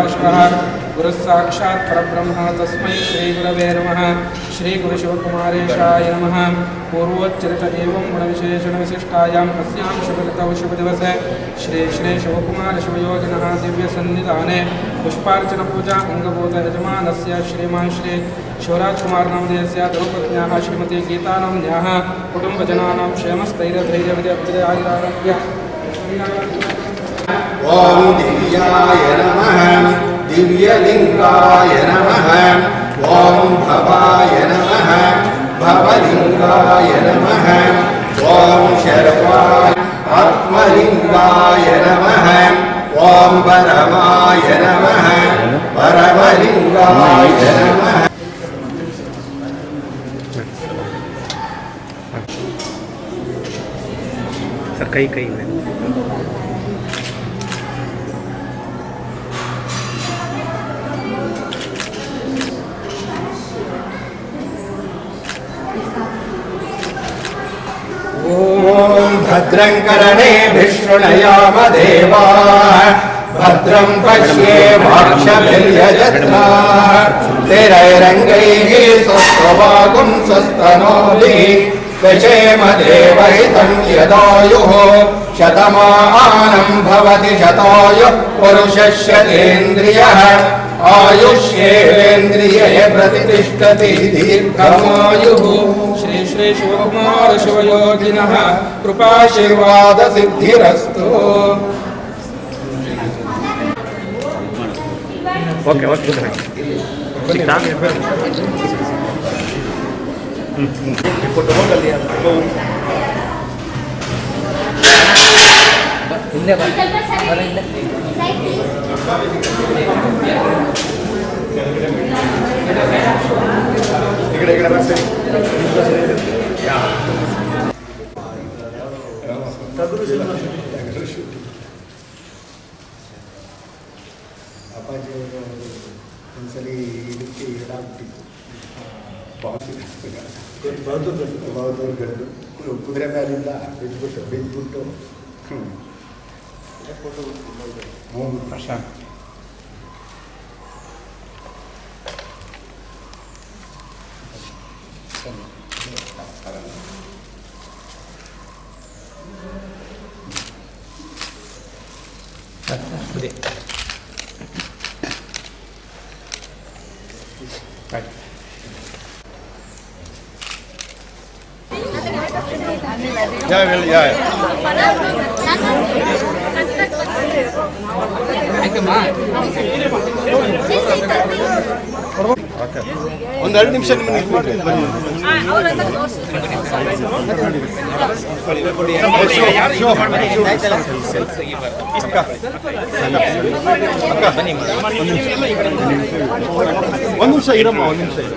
सदाशिवः गुरुस्साक्षात् परब्रह्म। तस्मै श्रीगुरवे नमः। श्रीगुरुशिवकुमारेशाय नमः। पूर्वोच्चरित एवं गुणविशेषणविशिष्टायाम् अस्यां शुभकृतौ शुभदिवसे श्री श्री शिवकुमारशिवयोगिनः दिव्यसन्निधाने पुष्पार्चनपूजा अङ्गभूतयजमानस्य श्रीमान् श्री शिवराजकुमार नामधेयस्य द्रौपत्न्याः श्रीमती गीतानाम्न्याः कुटुम्बजनानां क्षेमस्थैर्यधैर्यविद्याभिरारभ्य ओम दिव्याय नम। दिव्यलिंगाय नम। ओम भवाय नम। भवलिंगाय नम। ओम शर्वाय आत्मलिंगाय नम। ओम परमाय नम। परमलिंगाय नम। कई कई में भद्रं भद्रम् कर्णेभिशृणयाम देवा भद्रम् पश्येमाक्षभिर्यजत्रा तिरैरङ्गैः स्वस्तवागुम् स्वस्तनोभिः गजेम देवहितम् यदायुः। शतमानम् भवति शतायुः पुरुषशतेन्द्रियः आयुष्येन्द्रिये प्रतिष्ठति दीर्घमायुः। ಶ್ರೀ ಶಿವಕುಮಾರ ಶಿವಯೋಗಿನಃ ಕೃಪಾಶೀರ್ವಾದ ಸಿದ್ಧಿರಸ್ತು. ಓಕೆ ಓಕೆ ಹಿಂದೆ ಬರ ಹಿಂದೆ ಸರ್ ಸಿಕ್ತಾ ಅಪ್ಪಾಜಿಯವರು ಒಂದ್ಸಲಿ ಇದಕ್ಕೆ ಇದಾಗ್ಬಿಟ್ಟಿತ್ತು ಬಹದ್ದೂರ್ ಗಡ್ಡು ಕುದುರೆ ಮೇಲಿಂದ ಬಿದ್ದುಬಿಟ್ಟು ಬಿದ್ದುಬಿಟ್ಟು ಹ್ಞೂ Prashant. Yeah, I will, yeah. yeah. ಒಂದು ಎರಡು ನಿಮಿಷ ನಿಮ್ಮನ್ನ ಒಂದು ನಿಮಿಷ ಇರಮ್ಮ ಒಂದು ನಿಮಿಷ ಇರು.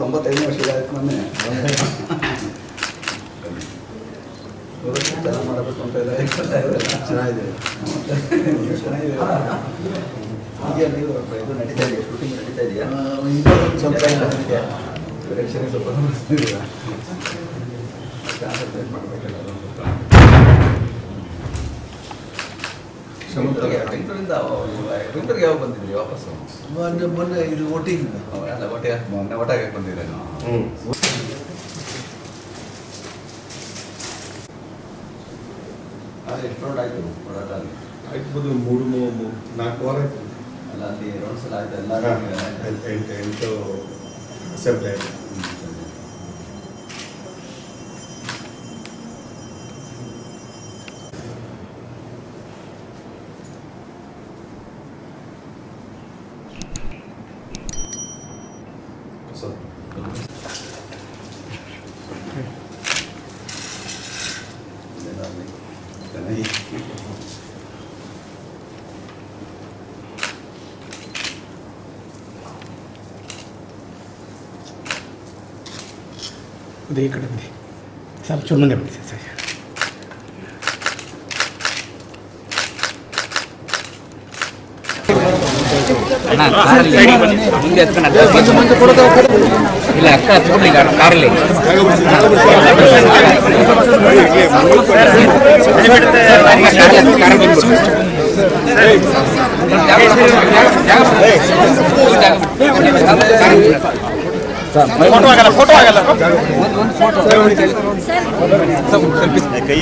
ತೊಂಬತ್ತೈದನೇ ವರ್ಷ ಆಯ್ತು ಮೊನ್ನೆ. ಚೆನ್ನಾಗಿ ಮಾಡಬೇಕು ಅಂತ ಎಲ್ಲ ಚೆನ್ನಾಗಿದೆ ನೀವು ಚೆನ್ನಾಗಿದೆ. ಹೀಗೆ ನೀವು ಇದು ನಡೀತಾ ಇದೆಯಾ? ಶೂಟಿಂಗ್ ನಡೀತಾ ಇದೆಯಾ? ಸ್ವಲ್ಪ ಡೈರೆಕ್ಷನ್ ಸ್ವಲ್ಪ ಮಾಡಬೇಕಲ್ಲ ರೈತರಿಂದ ರೈತರಿಗೆ ಯಾವಾಗ ಮೊನ್ನೆ ಮೊನ್ನೆ ಇದು ಒಟ್ಟಿಗೆ ಅಲ್ಲ ಒಟ್ಟಿಗೆ ಮೊನ್ನೆ ಒಟ್ಟಾಗಿ ಬಂದಿದೆ ನಾವು ಎಷ್ಟೊಂದು ಆಯಿತು ಕೊಡೋದ ಆಯ್ತು ಮೂರು ನಾಲ್ಕು ವಾರ ಆಯಿತು. ಅಲ್ಲ ಅಲ್ಲಿ ಎರಡು ಸಲ ಆಯಿತು ಎಲ್ಲ ಎಂಟು ಅಸೆಂಬ್ಲಿ ಆಯಿತು இதே கடந்து சார் சொல்லுங்கள் சார் ಇಲ್ಲ ಅಕ್ಕ ಹತ್ಬಿಡ್ಲಿ ಕಾರಲ್ಲಿ. ಫೋಟೋ ಆಗಲ್ಲ ಫೋಟೋ ಆಗಲ್ಲ. ಒಂದು ಫೋಟೋ ಕೈ.